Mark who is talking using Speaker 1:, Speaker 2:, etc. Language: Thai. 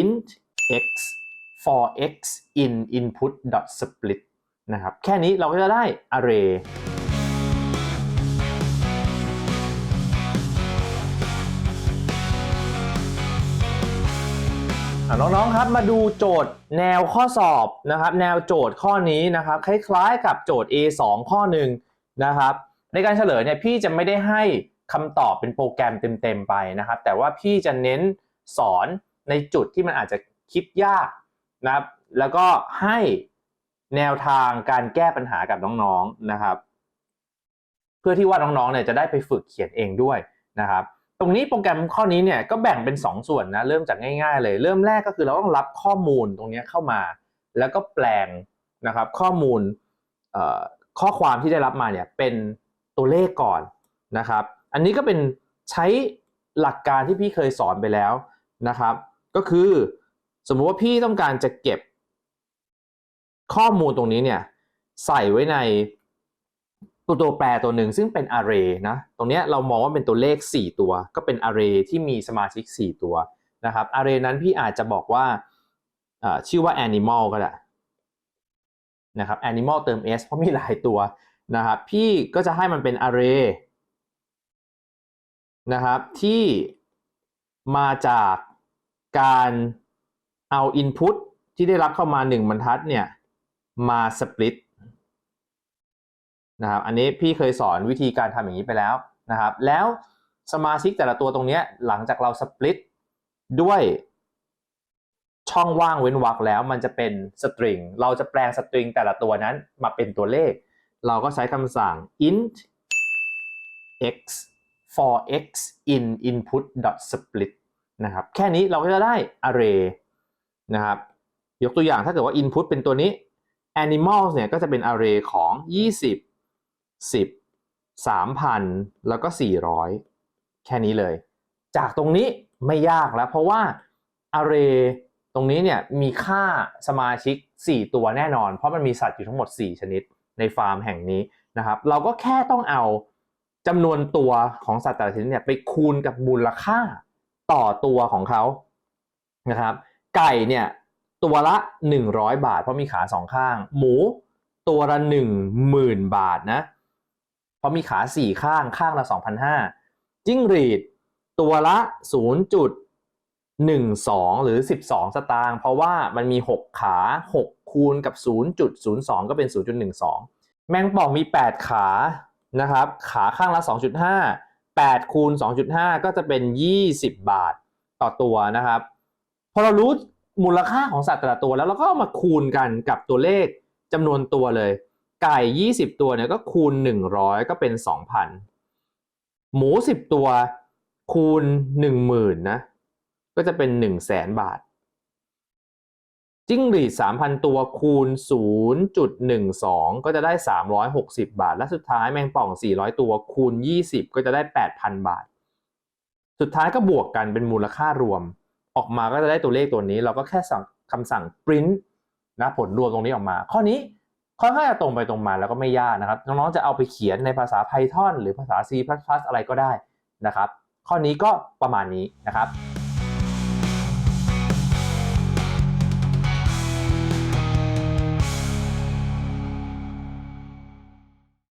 Speaker 1: int x for x in input dot split นะครับ แค่นี้เราก็จะได้ array น้องๆ ครับ มาดูโจทย์แนวข้อสอบนะครับ แนวโจทย์ข้อนี้นะครับ คล้ายๆ กับโจทย์ A2 ข้อหนึ่งนะครับ ในการเฉลยเนี่ยพี่จะไม่ได้ให้คำตอบเป็นโปรแกรมเต็มๆไปนะครับ แต่ว่าพี่จะเน้นสอน ในจุดที่มันอาจจะคิดยากนะครับแล้วก็ให้แนวทางการแก้ปัญหากับน้องๆนะครับ เพื่อที่ว่าน้องๆเนี่ยจะได้ไปฝึกเขียนเองด้วยนะครับ ตรงนี้โปรแกรมข้อนี้เนี่ยก็แบ่งเป็น 2 ส่วนนะเริ่มจากง่าย ๆ เลย เริ่มแรกก็คือเราต้องรับข้อมูลตรงนี้เข้ามา แล้วก็แปลงนะครับ ข้อมูลข้อความที่ได้รับมาเนี่ยเป็นตัวเลขก่อนนะครับ อันนี้ก็เป็นใช้หลักการที่พี่เคยสอนไปแล้วนะครับ ก็คือสมมุติว่าพี่ต้องการจะเก็บข้อมูลตรงนี้เนี่ยใส่ไว้ในตัวตัวแปรตัวหนึ่งซึ่งเป็น array นะ ตรงเนี้ยเรามองว่าเป็นตัวเลข 4 ตัว ก็เป็น array ที่มีสมาชิก 4 ตัวนะครับ array นั้นพี่อาจจะบอกว่าอ่าชื่อว่า animal ก็ได้นะครับ animal เติม s เพราะมีหลายตัวนะครับ พี่ก็จะให้มันเป็น array นะครับที่มาจาก การเอา input ที่ได้รับเข้ามา 1 บรรทัดเนี่ยมา split นะครับอันนี้พี่เคยสอนวิธีการทำอย่างนี้ไปแล้วนะครับ แล้วสมาชิกแต่ละตัวตรงนี้หลังจากเราสปลิตด้วยช่องว่างเว้นวรรคแล้วมันจะเป็นสตริงเราจะแปลงสตริงแต่ละตัวนั้นมาเป็นตัวเลข เราก็ใช้คำสั่ง int x for x in input dot split นะครับแค่นี้เราก็จะได้ array นะครับยกตัวอย่างถ้าเกิดว่า input เป็นตัวนี้ animals เนี่ยก็จะเป็น array ของ 20 10 3,000 แล้วก็ 400 แค่นี้เลย จากตรงนี้ไม่ยากแล้ว เพราะว่า array ตรงนี้เนี่ยมีค่าสมาชิก 4 ตัวแน่นอน เพราะมันมีสัตว์อยู่ทั้งหมด 4 ชนิดในฟาร์มแห่งนี้นะครับ เราก็แค่ต้องเอาจำนวนตัวของสัตว์แต่ละชนิดเนี่ยไปคูณกับมูลค่า ต่อตัวของเขานะครับ ไก่เนี่ยตัวละ 100 บาท เพราะมีขาสองข้าง หมูตัวละ 10,000 บาทนะเพราะมีขา4ข้างข้างละ2,500จิ้งหรีดตัวละ 0.12 หรือ 12 สตางค์เพราะว่ามันมี 6 ขา 6 คูณกับ 0.02 ก็เป็น 0.12 แมงป่องมี 8 ขานะครับ ขาข้างละ 2.5 8คูณ2.5 ก็จะเป็น 20 บาทต่อตัวนะครับ พอเรารู้มูลค่าของสัตว์แต่ละตัวแล้วเราก็ามาคูณกันกับตัวเลขจำนวนตัวเลย ไก่ 20 ตัวเนี่ยก็คูณ 100 ก็เป็น 2,000 หมู 10 ตัวคูณ 10,000นะก็จะเป็น 100,000 บาท จิ้งหรีด 3,000 ตัวคูณ 0.12 ก็จะได้ 360 บาท และสุดท้ายแมงป่อง 400 ตัวคูณ 20 ก็จะได้ 8,000 บาท สุดท้ายก็บวกกันเป็นมูลค่ารวม ออกมาก็จะได้ตัวเลขตัวนี้ เราก็แค่สั่งคำสั่ง print นะผลรวมตรงนี้ออกมา ข้อนี้ค่อนข้างจะตรงไปตรงมาแล้วก็ไม่ยากนะครับ น้องๆจะเอาไปเขียนในภาษา Python หรือภาษา C++ อะไรก็ได้นะครับ ข้อนี้ก็ประมาณนี้นะครับ